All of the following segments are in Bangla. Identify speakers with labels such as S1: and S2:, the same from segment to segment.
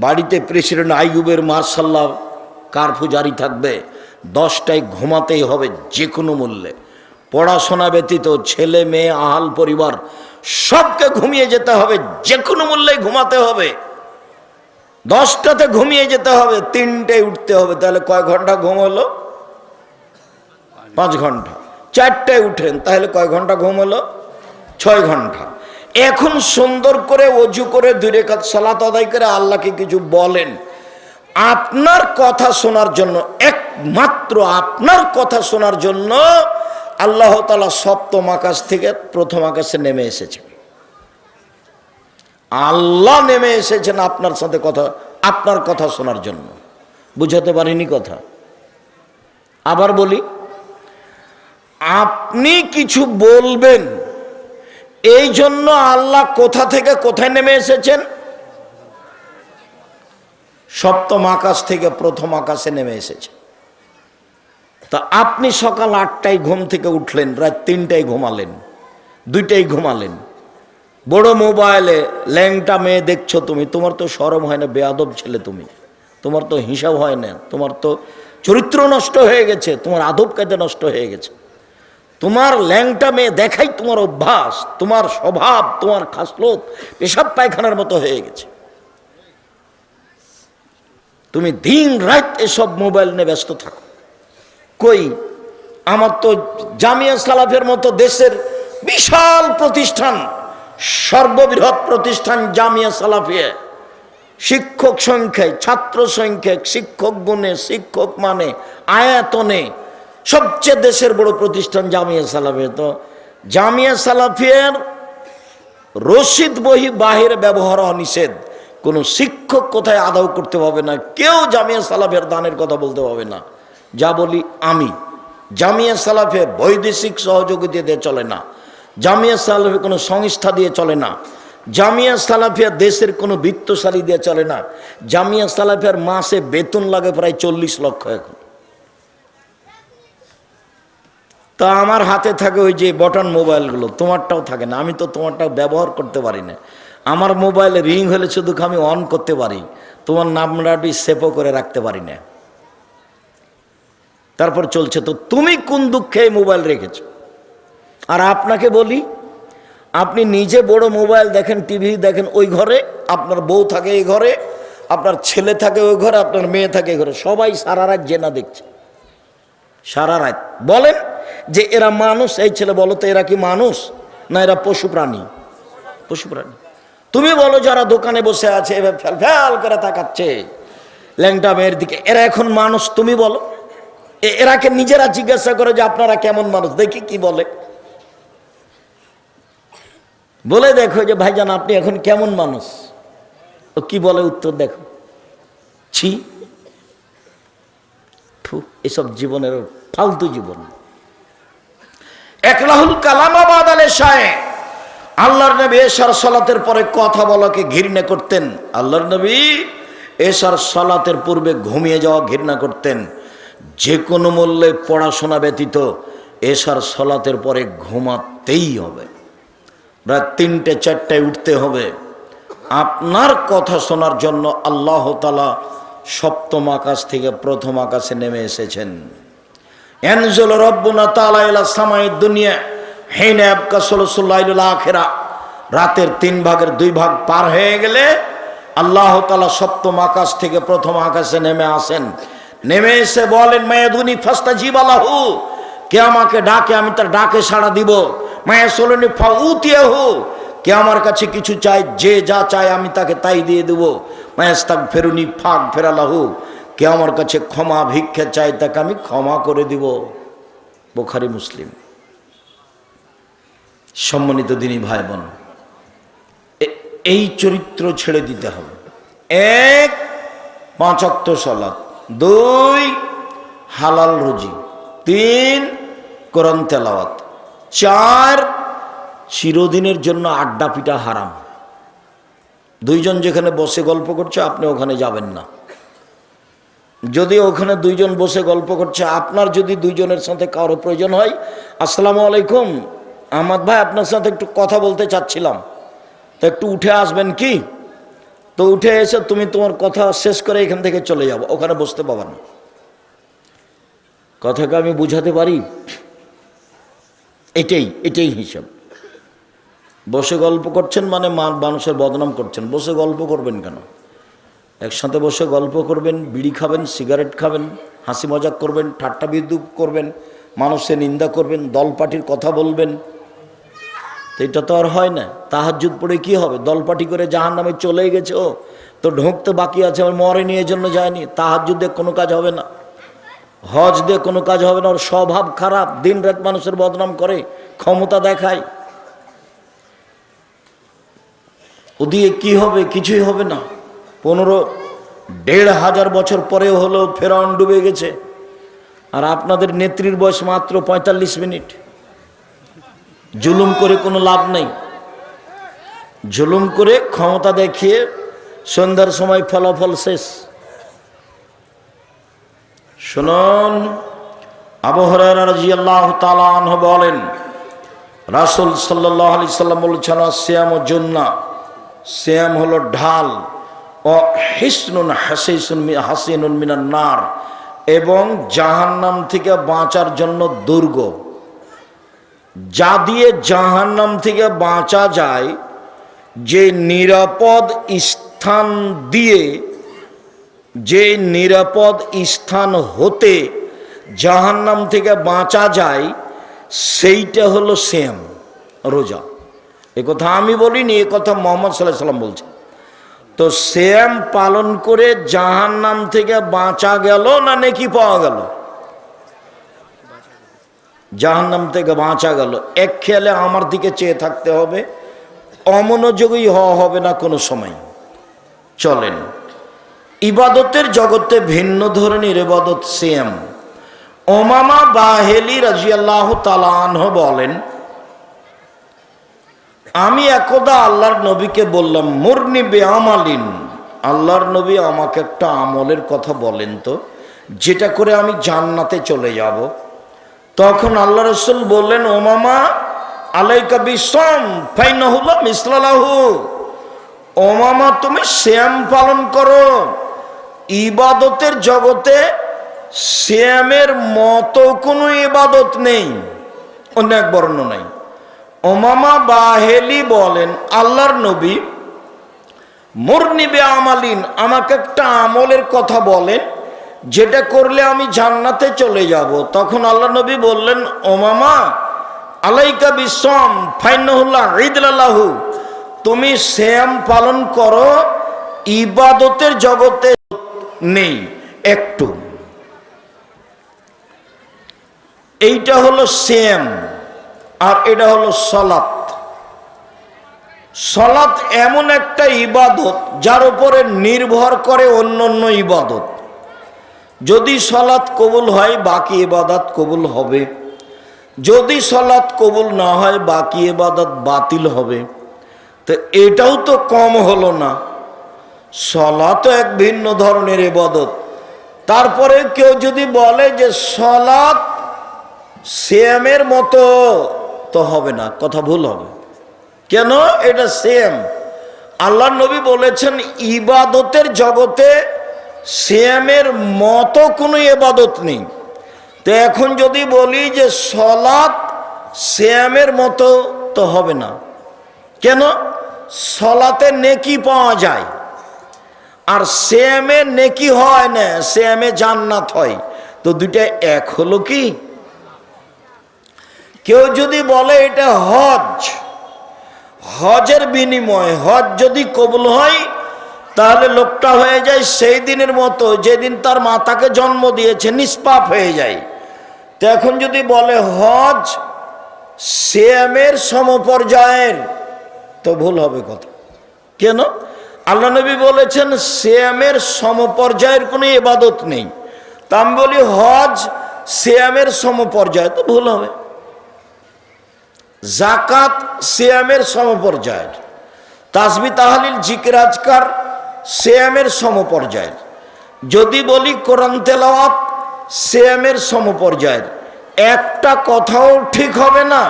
S1: বাড়িতে প্রেসিডেন্ট আইয়ুবের মার্শাল্লাহ কারফু জারি থাকবে। দশটায় ঘুমাতেই হবে যে কোনো মূল্যে। পড়াশোনা ব্যতীত ছেলে, মেয়ে, আহাল পরিবার, সবকে ঘুমিয়ে যেতে হবে যে কোনো মূল্যে ঘুমাতে হবে। দশটাতে ঘুমিয়ে যেতে হবে, তিনটায় উঠতে হবে। তাহলে কয় ঘণ্টা ঘুম হলো? পাঁচ ঘণ্টা। চারটায় উঠেন, তাহলে কয় ঘণ্টা ঘুম হলো? ছয় ঘণ্টা। এখন সুন্দর করে অজু করে দুই রেখাত সালাত আদায় করে আল্লাহকে কিছু বলেন। আপনার কথা শোনার জন্য, একমাত্র আপনার কথা শোনার জন্য আল্লাহ তালা সপ্তম আকাশ থেকে প্রথম আকাশে নেমে এসেছেন। আল্লাহ নেমে এসেছেন আপনার সাথে কথা, আপনার কথা শোনার জন্য। বুঝাতে পারিনি কথা। আবার বলি, আপনি কিছু বলবেন এই জন্য আল্লাহ কোথা থেকে কোথায় নেমে এসেছেন? সপ্তম আকাশ থেকে প্রথম আকাশে নেমে এসেছে। তা আপনি সকাল আটটায় ঘুম থেকে উঠলেন, রাত তিনটায় ঘুমালেন দুইটাই ঘুমালেন। বড় মোবাইলে ল্যাংটা মেয়ে দেখছ তুমি, তোমার তো সরম হয় না, বেয়াদব ছেলে তুমি। তোমার তো হিসাব হয় না, তোমার তো চরিত্র নষ্ট হয়ে গেছে, তোমার আদব কায়দা নষ্ট হয়ে গেছে। তোমার ল্যাংটা মেয়ে দেখাই তোমার অভ্যাস, তোমার স্বভাব, তোমার খাসলত, পেশাব পায়খানার মতো হয়ে গেছে। তুমি দিন রাত এসব মোবাইল নিয়ে ব্যস্ত থাকো। কই, আমার তো জামিয়া সালাফের মতো দেশের বিশাল প্রতিষ্ঠান, সর্ববৃহৎ প্রতিষ্ঠান জামিয়া সালাফিয়া। শিক্ষক সংখ্যায়, ছাত্র সংখ্যায়, শিক্ষক গুণে, শিক্ষক মানে আয়াতনে সবচেয়ে দেশের বড় প্রতিষ্ঠান জামিয়া সালাফিয়া তো জামিয়া সালাফিয়ার রশিদ বহি বাহিরে ব্যবহার নিষেধ। কোনো শিক্ষক কোথায় আদাও করতে পারবে না, কেউ জামিয়া সালাফের দানের কথা বলতে পারবে না। যা বলি আমি। জামিয়া সালাফে বৈদেশিক সহযোগিতা দিয়ে চলে না। জামিয়া সালাফে কোনো সংস্থা দিয়ে চলে না। জামিয়া সালাফিয়া দেশের কোনো বৃত্তশালী দিয়ে চলে না। জামিয়া সালাফিয়ার মাসে বেতন লাগে প্রায় চল্লিশ লক্ষ এখন। তা আমার হাতে থাকে ওই যে বটন মোবাইলগুলো, তোমারটাও থাকে না, আমি তো তোমারটাও ব্যবহার করতে পারি না। আমার মোবাইলে রিং হলে শুধু আমি অন করতে পারি, তোমার নামটাটি সেপও করে রাখতে পারি না। তারপর চলছে, তো তুমি কোন দুঃখে এই মোবাইল রেখেছ? আর আপনাকে বলি, আপনি নিজে বড় মোবাইল দেখেন, টিভি দেখেন, ওই ঘরে আপনার বউ থাকে এই ঘরে, আপনার ছেলে থাকে ওই ঘরে, আপনার মেয়ে থাকে এই ঘরে, সবাই সারা রাত জেনা দেখছে। সারা রাত। বলেন যে এরা মানুষ এই ছেলে বলো তো এরা কি মানুষ না এরা পশু প্রাণী? পশু প্রাণী। তুমি বলো যারা দোকানে বসে আছে এবার ফ্যাল ফ্যাল করে তাকাচ্ছে। ল্যাংটা মেয়ের দিকে এরা এখন মানুষ তুমি বলো। এরাকে নিজেরা জিজ্ঞাসা করে যে আপনারা কেমন মানুষ? দেখি কি বলে। বলে দেখো যে ভাইজান আপনি এখন কেমন মানুষ? ও কি বলে? উত্তর দেখো। ছি। থু, এসব জীবনের ফালতু জীবন। একলাহুল কালামাবাদ আলে শাহে আল্লাহর নবী এশার সলাতের পরে কথা বলাকে ঘৃণা করতেন। আল্লাহর নবী এশার সলাতের পূর্বে ঘুমিয়ে যাওয়া ঘৃণা করতেন। যে কোনো মূল্যে পড়াশোনা ব্যতীত এশার সলাতের পরে ঘুমাতেই হবে। রাত তিনটে চারটায় উঠতে হবে। আপনার কথা শোনার জন্য আল্লাহ তালা সপ্তম আকাশ থেকে প্রথম আকাশে নেমে এসেছেন। এনজল রব্বুনা তালা সামাই দুনিয়া, হেনে আবকা সলসুল্লাহ আখেরা। রাতের তিন ভাগের দুই ভাগ পার হয়ে গেলে আল্লাহ তালা সপ্তম আকাশ থেকে প্রথম আকাশে নেমে আসেন। নেমে এসে বলেন মায়াদুনি ফাস্তা জিবালাহু কে আমাকে ডাকে, আমি তার ডাকে সাড়া দিব। মায়া সোলনি ফাউতিয়া হু কে আমার কাছে কিছু চাই যে যা চায় আমি তাকে তাই দিয়ে দেবো। মায়াস্তাক ফেরুনি ফাঁক ফেরালাহু কে আমার কাছে ক্ষমা ভিক্ষা চাই তাকে আমি ক্ষমা করে দিব। বোখারি, মুসলিম। সম্মানিত দিনই ভাই বোন এই চরিত্র ছেড়ে দিতে হবে। এক পাঁচক্ত সলাৎ দুই, হালাল রুজি। তিন, কোরআন তেলাওয়াত। চার, চিরদিনের জন্য আড্ডা পিটা হারাম। দুইজন যেখানে বসে গল্প করছে, আপনি ওখানে যাবেন না। যদি ওখানে দুইজন বসে গল্প করছে, আপনার যদি দুইজনের সাথে কারও প্রয়োজন হয়, আসসালামু আলাইকুম। আহমদ ভাই, আপনার সাথে একটু কথা বলতে চাচ্ছিলাম। তো একটু উঠে আসবেন কি? তো উঠে এসে তুমি তোমার কথা শেষ করে এখান থেকে চলে যাব ওখানে বসতে পাবা না। কথাকে আমি বুঝাতে পারি? এটাই এটাই হিসাব। বসে গল্প করছেন মানে মানুষের বদনাম করছেন। বসে গল্প করবেন কেন? একসাথে বসে গল্প করবেন, বিড়ি খাবেন, সিগারেট খাবেন, হাসি মজাক করবেন, ঠাট্টা বিদ্যুৎ করবেন, মানুষের নিন্দা করবেন দল পার্টির কথা বলবেন। তো এটা তো আর হয় না। তাহাজুদ পড়ে কি হবে? দল পার্টি করে জাহান নামে চলে গেছে, ও, তো ঢুকতে বাকি আছে আমার মরে নিয়ে জন্য যায়নি তাহাজুদে কোনো কাজ হবে না। হজ দিয়ে কোনো কাজ হবে না, ওর স্বভাব খারাপ দিন রাত মানুষের বদনাম করে, ক্ষমতা দেখায়। ও দিয়ে কি হবে? কিছুই হবে না। পনেরো, দেড় হাজার বছর পরেও হলো ফেরাউন ডুবে গেছে। আর আপনাদের নেত্রীর বয়স মাত্র পঁয়তাল্লিশ মিনিট। জুলুম করে কোনো লাভ নেই। জুলুম করে ক্ষমতা দেখিয়ে সন্ধ্যার সময় ফলাফল শেষ। শুনুন আবহরাহ তালাহ বলেন, রাসুল সাল্লাহ সাল্লাম বলছেন শ্যাম ও জন্না শ্যাম হলো ঢাল। ও হিসনুন হাসিসুন মিনার নার। এবং জাহান্নাম থেকে বাঁচার জন্য দুর্গ। যা দিয়ে জাহান্নাম থেকে বাঁচা যায়, যে নিরাপদ স্থান দিয়ে, যে নিরাপদ স্থান হতে জাহান্নাম থেকে বাঁচা যায়, সেইটা হলো সেম রোজা। এ কথা আমি বলিনি, এ কথা মোহাম্মদ সাল্লাহ সাল্লাম বলছে। তো শ্যাম পালন করে জাহান্নাম থেকে বাঁচা গেল না নেকি পাওয়া গেল? জাহান্নাম থেকে বাঁচা গেল। এক খেয়ালে আমার দিকে চেয়ে থাকতে হবে, অমনোযোগী হওয়া হবে না কোনো সময়। চলেন, ইবাদতের জগতে ভিন্ন ধরনের ইবাদত সেম ওমামা বাহেলি রাজিয়াল্লাহ তালাহ বলেন আমি একদা আল্লাহর নবীকে বললাম, মুরনি বেআমালিন। আল্লাহর নবী আমাকে একটা আমলের কথা বলেন তো, যেটা করে আমি জান্নাতে চলে যাব। তখন আল্লাহ রসুল বললেন ওমামা আলাইকা বিসম ফাইনাহুল্লাহ মিসলালাহু ওমামা তুমি শ্যাম পালন করো। ইবাদতের জগতে শ্যামের মতো কোনো ইবাদত নেই। অন্য এক বর্ণ নাই। ওমামা বাহেলি বলেন, আল্লাহর নবী মুরনিবে আমালিন আমাকে একটা আমলের কথা বলেন, যেটা করলে আমি জান্নাতে চলে যাব। তখন আল্লাহ নবী বললেন, ওমামা, আলাইকা বিসম ফাইনাহুল্লাহ ঈদুল্লাহু, তুমি শ্যাম পালন করো, ইবাদতের জগতে নেই একটু। এইটা হলো শ্যাম। আর এটা হলো সলাত। সলাত এমন একটা ইবাদত যার উপরে নির্ভর করে অন্য অন্য ইবাদত। যদি সলাৎ কবুল হয়, বাকি ইবাদত কবুল হবে। যদি সলাৎ কবুল না হয়, বাকি ইবাদত বাতিল হবে। তো এটাও তো কম হলো না। সলাত এক ভিন্ন ধরনের ইবাদত। তারপরে কেউ যদি বলে যে সলাৎ সেমের মতো তো হবে না, কথা ভুল হবে। কেন? এটা সেম আল্লাহ নবী বলেছেন, ইবাদতের জগতে শ্যামের মতো কোনো ইবাদত নেই। তো এখন যদি বলি যে সলাৎ শ্যামের মতো তো হবে না। কেন? সলাতে নেকি পাওয়া যায়। আর শ্যামে নেকি হয় না শ্যামে জান্নাত হয়। তো দুইটা এক হলো কি? কেউ যদি বলে এটা হজ, হজের বিনিময়, হজ যদি কবুল হয়, তাহলে লোকটা হয়ে যায় সেই দিনের মতো, যেদিন তার মাতাকে জন্ম দিয়েছে, নিষ্পাপ হয়ে যায়। তো এখন যদি বলে হজ শ্যামের সমপর্যায়ের, তো ভুল হবে কথা। কেন? আল্লাহ নবী বলেছেন শ্যামের সমপর্যায়ের কোনো এবাদত নেই। তা আমি বলি, হজ শ্যামের সমপর্যায়, তো ভুল হবে। জাকাত শ্যামের সমপর্যায়ের। তাসবি তাহালিল জিকিরাজকার শ্যামের সমপর্যায়ের। যদি বলি কোরআন তেলাওয়াত শ্যামের সমপর্যায়ের। একটা কথাও ঠিক হবে না।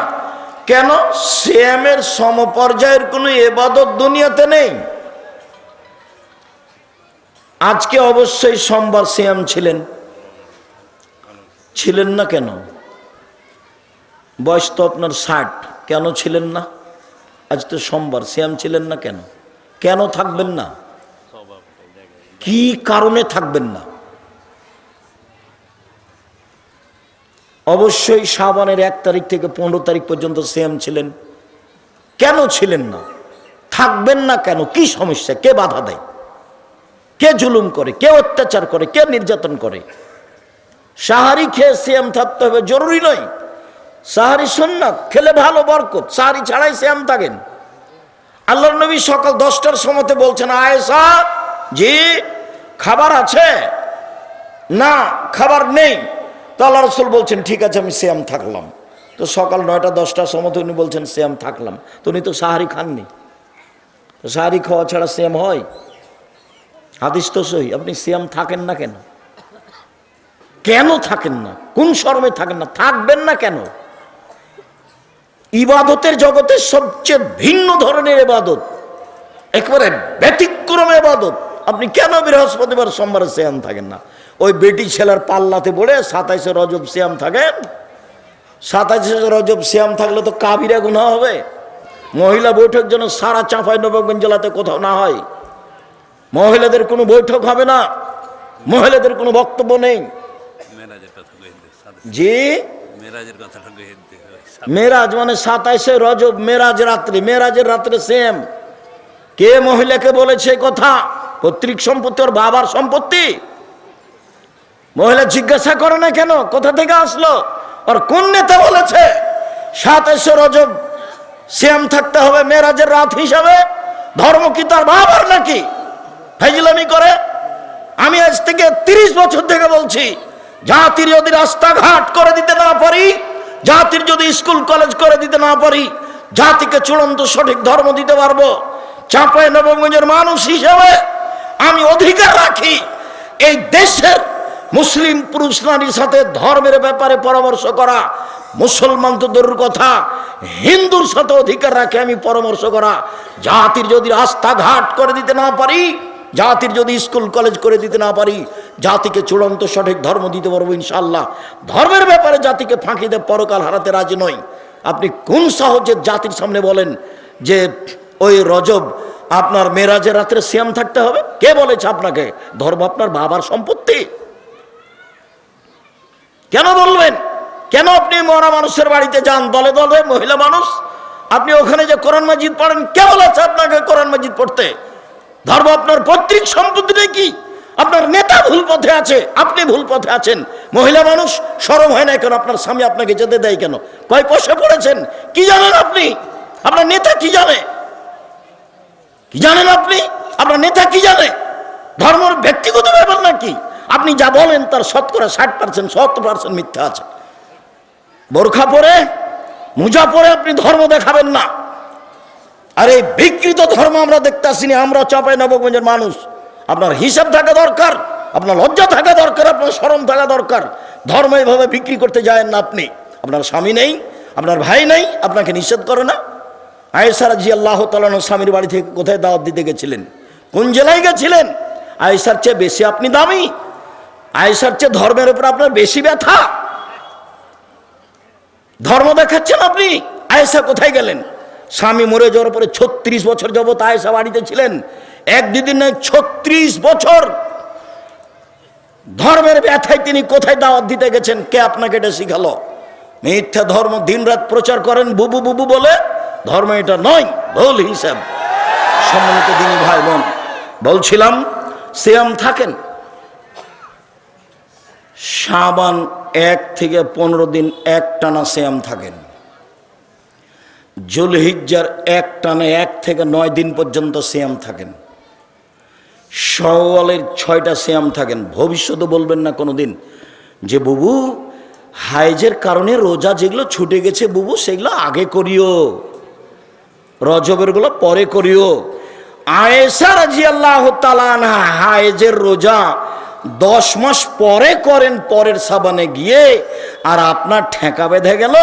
S1: কেন? শ্যামের সমপর্যায়ের কোনো এবাদত দুনিয়াতে নেই। আজকে অবশ্যই সোমবার সিয়াম ছিলেন। ছিলেন না কেন? বয়স তো আপনার ষাট। কেন ছিলেন না? আজ তো সোমবার, সিয়াম ছিলেন না কেন? কেন থাকবেন না? কি কারণে থাকবেন না? অবশ্যই সাবানের এক তারিখ থেকে পনেরো তারিখ পর্যন্ত সিয়াম ছিলেন। কেন ছিলেন না? থাকবেন না কেন? কি সমস্যা? কে বাধা দেয়? কে জুলুম করে? কে অত্যাচার করে? কে নির্যাতন করে? সাহারি খেয়ে শ্যাম থাকতে হবে, জরুরি নয়। সাহারি সুন্নাত, খেলে ভালো বরকত, সাহারি ছাড়াই শ্যাম থাকেন। আল্লাহ নবী সকাল দশটার সময়তে বলছেন, আয়েশা, জি, খাবার আছে? না, খাবার নেই। তো আল্লাহ রসুল বলছেন, ঠিক আছে, আমি শ্যাম থাকলাম। তো সকাল নয়টা, দশটার সময় উনি বলছেন শ্যাম থাকলাম। তো উনি তো সাহারি খাননি। তো সাহারি খাওয়া ছাড়া শ্যাম হয়? হাদিস তো সই আপনি শ্যাম থাকেন না কেন? কেন থাকেন না? কোন শর্মে থাকেন না? থাকবেন না কেন? ইবাদতের জগতে সবচেয়ে ভিন্ন ধরনের ইবাদত একবারে ব্যতিক্রম ইবাদত। আপনি কেন বৃহস্পতিবার সোমবার সিয়াম থাকেন না? ওই বেটি ছেলের পাল্লাতে পড়ে সাতাইশে রজব শ্যাম থাকেন সাতাইশে রজব শ্যাম থাকলে তো কাবিরা গুণা হবে। মহিলা বৈঠক যেন সারা চাঁপাই নবাবগঞ্জ জেলাতে কোথাও না হয়। মহিলাদের কোনো বৈঠক হবে না। মহিলাদের কোনো বক্তব্য নেই। জি?
S2: মেরাজের কথাটা
S1: মেরাজ মানে সাতাইশে রজব, মেরাজ রাত্রি, মেরাজের রাত্রে সেম কে মহিলাকে বলেছে কথা? পৈতৃক সম্পত্তি ওর বাবার সম্পত্তি। মহিলা জিজ্ঞাসা করে না কেন? কোথা থেকে আসলো? ওর কোন নেতা বলেছে? সাতাইশে রজব সেম থাকতে হবে মেরাজের রাত হিসাবে। ধর্ম কি তার বাবার নাকি? ফাইজলামি করে? আমি আজ থেকে তিরিশ বছর থেকে বলছি, জাতির যদি রাস্তাঘাট করে দিতে না পারি। জাতির যদি স্কুল, কলেজ করে দিতে না পারি, জাতিকে চূড়ান্ত সঠিক ধর্ম দিতে পারব। চাঁপাই নবগঞ্জের মানুষ হিসেবে আমি অধিকার রাখি, এই দেশের মুসলিম পুরুষ নারীর সাথে ধর্মের ব্যাপারে পরামর্শ করা, মুসলমান তো দূরের কথা, হিন্দুর সাথে অধিকার রাখে আমি পরামর্শ করা, জাতির যদি রাস্তাঘাট করে দিতে না পারি জাতির যদি স্কুল, কলেজ করে দিতে না পারি, জাতিকে চূড়ান্ত সঠিক ধর্ম দিতে পারব ইনশাল্লাহ ধর্মের ব্যাপারে জাতিকে ফাঁকি দিয়ে পরকাল হারাতে রাজি নই। আপনি কোন সহজে জাতির সামনে বলেন যে, ওই রজব, আপনার মেরাজের রাত্রে শ্যাম থাকতে হবে? কে বলেছে আপনাকে? ধর্ম আপনার বাবার সম্পত্তি। কেন বলবেন? কেন আপনি মরা মানুষের বাড়িতে যান? দলে দলে মহিলা মানুষ। আপনি ওখানে যে কোরআন মাজিদ পড়েন, কে বলেছে আপনাকে কোরআন মাজিদ পড়তে? ধর্ম আপনার পৈতৃক সম্পত্তিটা কি আপনার নেতা ভুল পথে আছে, আপনি ভুল পথে আছেন। মহিলা মানুষ সরম হয় না কেন? আপনার স্বামী আপনাকে যেতে দেয় কেন? কয় পয়সা পড়েছেন? কি জানেন আপনি? আপনার নেতা কি জানে? কি জানেন আপনি? আপনার নেতা কি জানে? ধর্মের ব্যক্তিগত ব্যাপার নাকি? আপনি যা বলেন তার শতকরা ষাট পার্সেন্ট সত্তর পার্সেন্ট মিথ্যা আছে। বোরখা পরে, মোজা পরে আপনি ধর্ম দেখাবেন না। আর এই বিকৃত ধর্ম আমরা দেখতে আসিনি আমরা চাপাই নবগঞ্জের মানুষ। আপনার হিসাব থাকা দরকার, আপনার লজ্জা থাকা দরকার, আপনার শরম থাকা দরকার। ধর্ম এইভাবে বিক্রি করতে যায় না আপনি। আপনার স্বামী নেই, আপনার ভাই নেই, আপনাকে নিষেধ করে না। আয়েসার জি আল্লাহ তালানো স্বামীর বাড়ি থেকে কোথায় দাওয়াত দিতে গেছিলেন? কোন জেলায় গেছিলেন? আয়েসার চেয়ে বেশি আপনি দামি। আয়েসার চেয়ে ধর্মের উপর আপনার বেশি ব্যথা। ধর্ম দেখাচ্ছেন আপনি। আয়েসা কোথায় গেলেন? স্বামী মরে যাওয়ার পরে ছত্রিশ বছর যাবত আয়েসা বাড়িতে ছিলেন। এক দুদিন নয়, ছত্রিশ বছর ধর্মের ব্যথায় তিনি কোথায় দাওয়াত দিতে গেছেন? কে আপনাকে এটা শিখালো? মিথ্যা ধর্ম দিনরাত প্রচার করেন, বুবু বুবু বলে। ধর্ম এটা নয়, ভুল হিসাব। সম্মানিত দিনী ভাই বোন বলছিলাম, সিয়াম থাকেন। সাবান এক থেকে পনেরো দিন এক টানা শ্যাম থাকেন। জুলহিজ্জার এক টানে এক থেকে নয় দিন পর্যন্ত শ্যাম থাকেন। সওয়ালের ছয়টা শ্যাম থাকেন। ভবিষ্যতে বলবেন না কোনো দিন যে, বুবু হাইজের কারণে রোজা যেগুলো ছুটে গেছে, বুবু, সেগুলো আগে করিও। রজবেরগুলো পরে করিও। আয়েসা রাজি আল্লাহ তালানা হায়েজের রোজা দশ মাস পরে করেন, পরের সাবানে গিয়ে, আর আপনার ঠেকা বেঁধে গেল।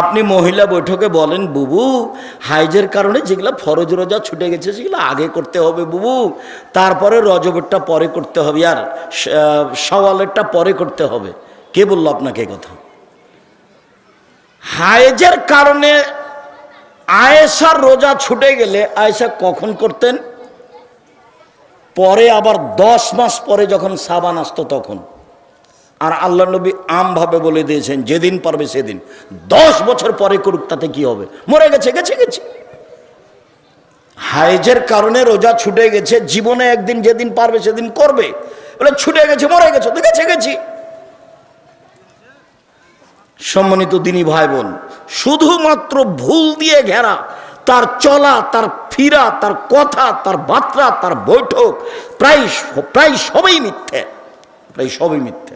S1: আপনি মহিলা বৈঠকে বলেন, বুবু, হাইজের কারণে যেগুলো ফরজ রোজা ছুটে গেছে, সেগুলো আগে করতে হবে বুবু। তারপরে রজবেরটা পরে করতে হবে, আর সওয়ালেরটা পরে করতে হবে। কে বলল আপনাকে কথা? হাইজের কারণে আয়েশার রোজা ছুটে গেলে আয়েশা কখন করতেন? পরে আবার দশ মাস পরে যখন সাবান আসতো তখন। আর আল্লাহ নবী আমভাবে বলে দিয়েছেন, যেদিন পারবে সেদিন। দশ বছর পরে করুক, তাতে কি হবে? মরে গেছে গেছে গেছে। হাইজের কারণে রোজা ছুটে গেছে, জীবনে একদিন যেদিন পারবে সেদিন করবে। বলে, ছুটে গেছে, মরে গেছে, তো গেছে, গেছি। সম্মানিত দিনী ভাই বোন, শুধুমাত্র ভুল দিয়ে ঘেরা, তার চলা, তার ফিরা তার কথা, তার বার্তা, তার বৈঠক, প্রায় প্রায় সবই মিথ্যে, প্রায় সবই মিথ্যে।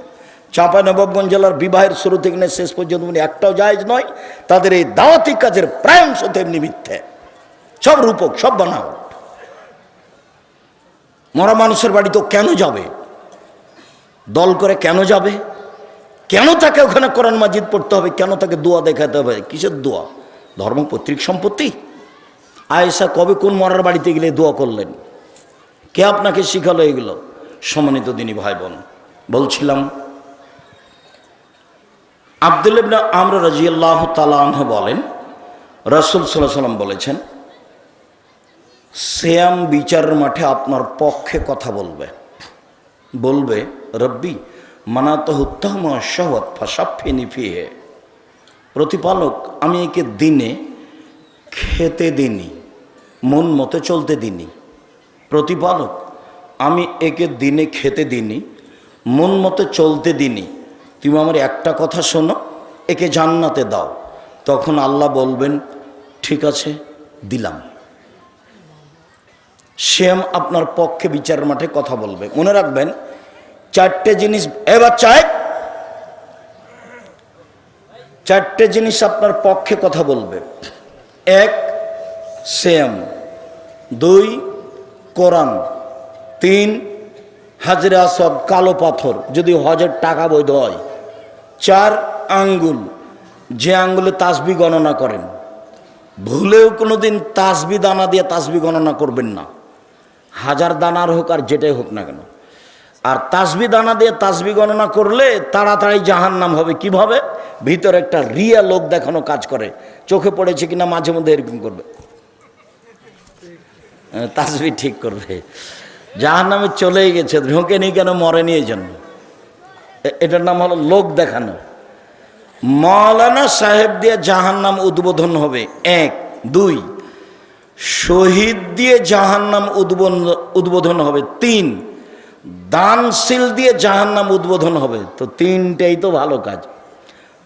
S1: চাঁপানবাবগঞ্জ জেলার বিবাহের শুরু থেকে নিয়ে শেষ পর্যন্ত মানে একটাও জায়েজ নয়, তাদের এই দাওয়াতি কাজের প্রায় অংশ তেমনি মিথ্যে। সব রূপক, সব বানাওয়াট মরা মানুষের বাড়ি তো কেন যাবে? দল করে কেন যাবে? কেন তাকে ওখানে কোরআন মাজিদ পড়তে হবে? কেন তাকে দোয়া দেখাতে হবে? কিসের দোয়া? ধর্ম, পৈতৃক সম্পত্তি? আয়েশা কবে কোন মরার বাড়িতে গেলে দোয়া করলেন? কে আপনাকে শিখালো এগুলো? সম্মানিত দিনী ভাই বোন বলছিলাম, আব্দুল ইবনা আমরা রাজিয়াল্লাহ তালাহ বলেন, রসুল সাল্লাহ সাল্লাম বলেছেন শ্যাম বিচারের মাঠে আপনার পক্ষে কথা বলবে। বলবে, রব্বি মানাত উত্তম শহৎ ফাসাফি নিফিয়ে প্রতিপালক, আমি একে দিনে খেতে দিনি মন মতো চলতে দিনি প্রতিপালক, আমি একে দিনে খেতে দিনি মন মতো চলতে দিনি তুমি আমার একটা কথা শোনো, একে জান্নাতে দাও। তখন আল্লাহ বলবেন, ঠিক আছে, দিলাম। শ্যাম আপনার পক্ষে বিচার মাঠে কথা বলবে। মনে রাখবেন, চারটে জিনিস এবার চাই চারটে জিনিস আপনার পক্ষে কথা বলবে। এক শ্যাম দুই, কোরআন। তিন, হাজরা সব কালো পাথর, যদি হজের টাকা বৈধ হয়। চার, আঙ্গুল। যে আঙ্গুলে তাসবি গণনা করেন। ভুলেও কোনো দিন তাসবি দানা দিয়ে তাসবি গণনা করবেন না। হাজার দানার হোক আর যেটাই হোক না কেন। আর তাসবি দানা দিয়ে তাসবি গণনা করলে তাড়াতাড়ি জাহান নাম হবে। কীভাবে? ভিতরে একটা রিয়া লোক দেখানো কাজ করে। চোখে পড়েছে কিনা মাঝে মধ্যে এরকম করবে। তাসবি ঠিক করবে। জাহান নামে চলেই গেছে, ঢোকেনি কেন, মরেনি এই জন্য এটার নাম হলো লোক দেখানো। মৌলানা সাহেব দিয়ে জাহান্নাম উদ্বোধন হবে। এক, দুই, শহীদ দিয়ে জাহান্নাম উদ্বোধন উদ্বোধন হবে। তিন, দানশীল দিয়ে জাহান্নাম উদ্বোধন হবে। তো তিনটেই তো ভালো কাজ।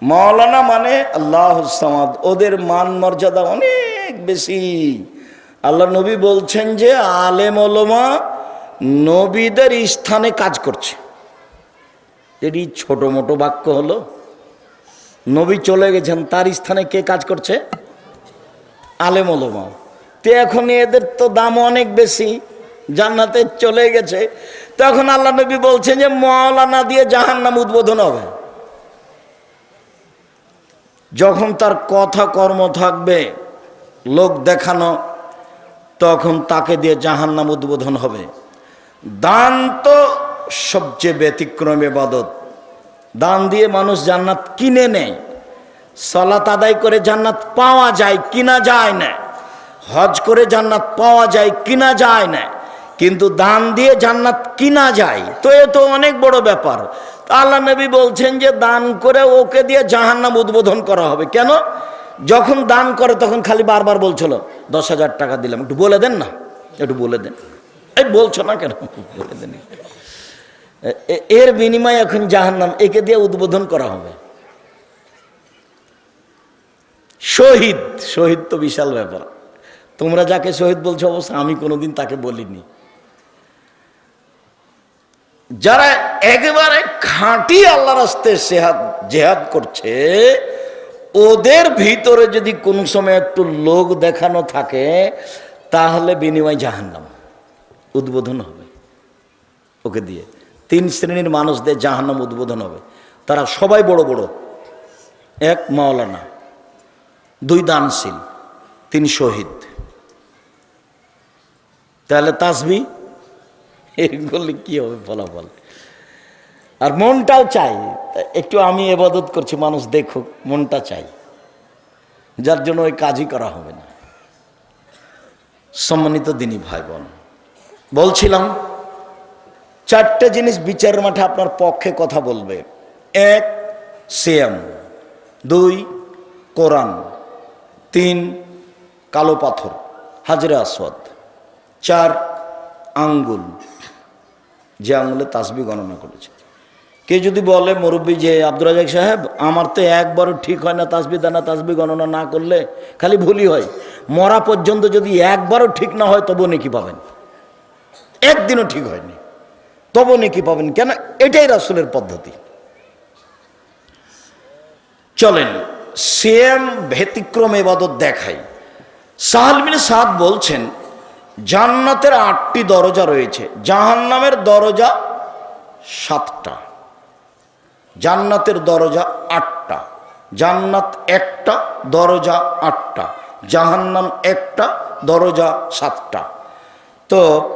S1: মৌলানা মানে আল্লাহ সামাদ। ওদের মান মর্যাদা অনেক বেশি। আল্লাহ নবী বলছেন যে, আলেম ওলমা নবীদের স্থানে কাজ করছে। এটি ছোট মোটো বাক্য হলো। নবী চলে গেছেন, তার স্থানে কে কাজ করছে? আলেম ওলমা। তো এখন এদের তো দাম অনেক বেশি। জান্নাতে চলে গেছে। তখন আল্লাহ নবী বলছেন যে, মৌলানা দিয়ে জাহান্নাম উদ্বোধন হবে। যখন তার কথা কর্ম থাকবে, লোক দেখানো, তখন তাকে দিয়ে জাহান নাম উদ্বোধন হবে। দান তো সবচেয়ে ব্যতিক্রম এবাদত দান দিয়ে মানুষ জান্নাত কিনে নেয়। সলাত আদায় করে জান্নাত পাওয়া যায় কিনা যায় না। হজ করে জান্নাত পাওয়া যায় কিনা যায় না। কিন্তু দান দিয়ে জান্নাত কিনা যায়। তো এ তো অনেক বড় ব্যাপার। আল্লাহ নবী বলছেন যে দান করে ওকে দিয়ে জাহান্নাম উদ্বোধন করা হবে। কেন? যখন দান করে তখন খালি বারবার বলছিল, দশ হাজার টাকা দিলাম। একটু বলে দেন না, একটু বলে দেন। এই বলছো না কেন? বলে দেন। এর বিনিময়ে এখন জাহান্নাম একে দিয়ে উদ্বোধন করা হবে। শহীদ শহীদ তো বিশাল ব্যাপার। তোমরা যাকে শহীদ বলছো, অবশ্য আমি কোনোদিন তাকে বলিনি। যারা একেবারে খাঁটি আল্লাহ রাস্তে সেহাদ জেহাদ করছে, ওদের ভিতরে যদি কোনো সময় একটু লোক দেখানো থাকে, তাহলে বিনিময় জাহান্নাম, উদ্বোধন হবে। ওকে দিয়ে, তিন শ্রেণির মানুষদের জাহান্নাম উদ্বোধন হবে। তারা সবাই বড় বড়, এক মাওলানা, দুই দানশীল, তিন শহীদ। তাহলে তাসবি এগুলি কি হবে? ফলাফল আর মনটাও চাই। একটু আমি এবাদত করছি, মানুষ দেখুক, মনটা চাই। যার জন্য ওই কাজই করা হবে না। সম্মানিত দিনী ভাই বোন বলছিলাম, চারটে জিনিস বিচারের মাঠে আপনার পক্ষে কথা বলবে। এক, সিয়াম। দুই, কোরআন। তিন, কালো পাথর, হাজরে আসওয়াদ। চার, আঙ্গুল। যে আঙ্গুলে তাসবি গণনা করেছে। কে যদি বলে, মুরব্বী যে আব্দুল রাজাক সাহেব, আমার তো একবারও ঠিক হয় না তাসবি দানা, তাসবি গণনা না করলে খালি ভুলই হয়। মরা পর্যন্ত যদি একবারও ঠিক না হয় তবু নাকি পাবেন। একদিনও ঠিক হয়নি। তবু নাকি পাবেন। কেন? এটাই রাসুলের পদ্ধতি। চলেন সেম ব্যতিক্রম এবাদত দেখাই। সাহালমিন সাদ বলছেন জান্নাতের আটটি দরজা রয়েছে। জাহান্নামের দরজা সাতটা। জান্নাতের দরজা আটটা। জান্নাত একটা, দরজা আটটা। জাহান্নাম একটা, দরজা সাতটা। তো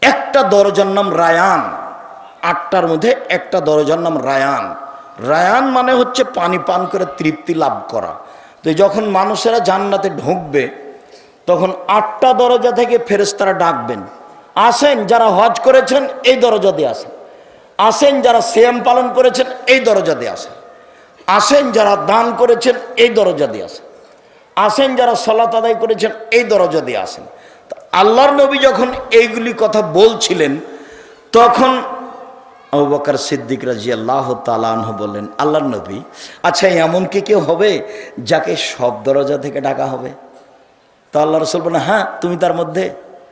S1: একটা দরজার নাম রায়ান। আটটার মধ্যে একটা দরজার নাম রায়ান। রায়ান মানে হচ্ছে পানি পান করে তৃপ্তি লাভ করা। তো যখন মানুষেরা জান্নাতে ঢুকবে তখন আটটা দরজা থেকে ফেরেস্তারা ডাকবেন। আসেন যারা হজ করেছেন, এই দরজা দিয়ে আসেন। আসেন যারা শ্যাম পালন করেছেন, এই দরজা দিয়ে আসেন। আসেন যারা দান করেছেন, এই দরজা দিয়ে আসেন। আসেন যারা সলাত আদায় করেছেন, এই দরজা দিয়ে আসেন। আল্লাহর নবী যখন এইগুলি কথা বলছিলেন, তখন আবু বকর সিদ্দিক রাজি আল্লাহ তালাহ বললেন, আল্লাহর নবী আচ্ছা এমন কি কেউ হবে যাকে সব দরজা থেকে ডাকা হবে? তো আল্লাহ রসুল বলেন হ্যাঁ তুমি তার মধ্যে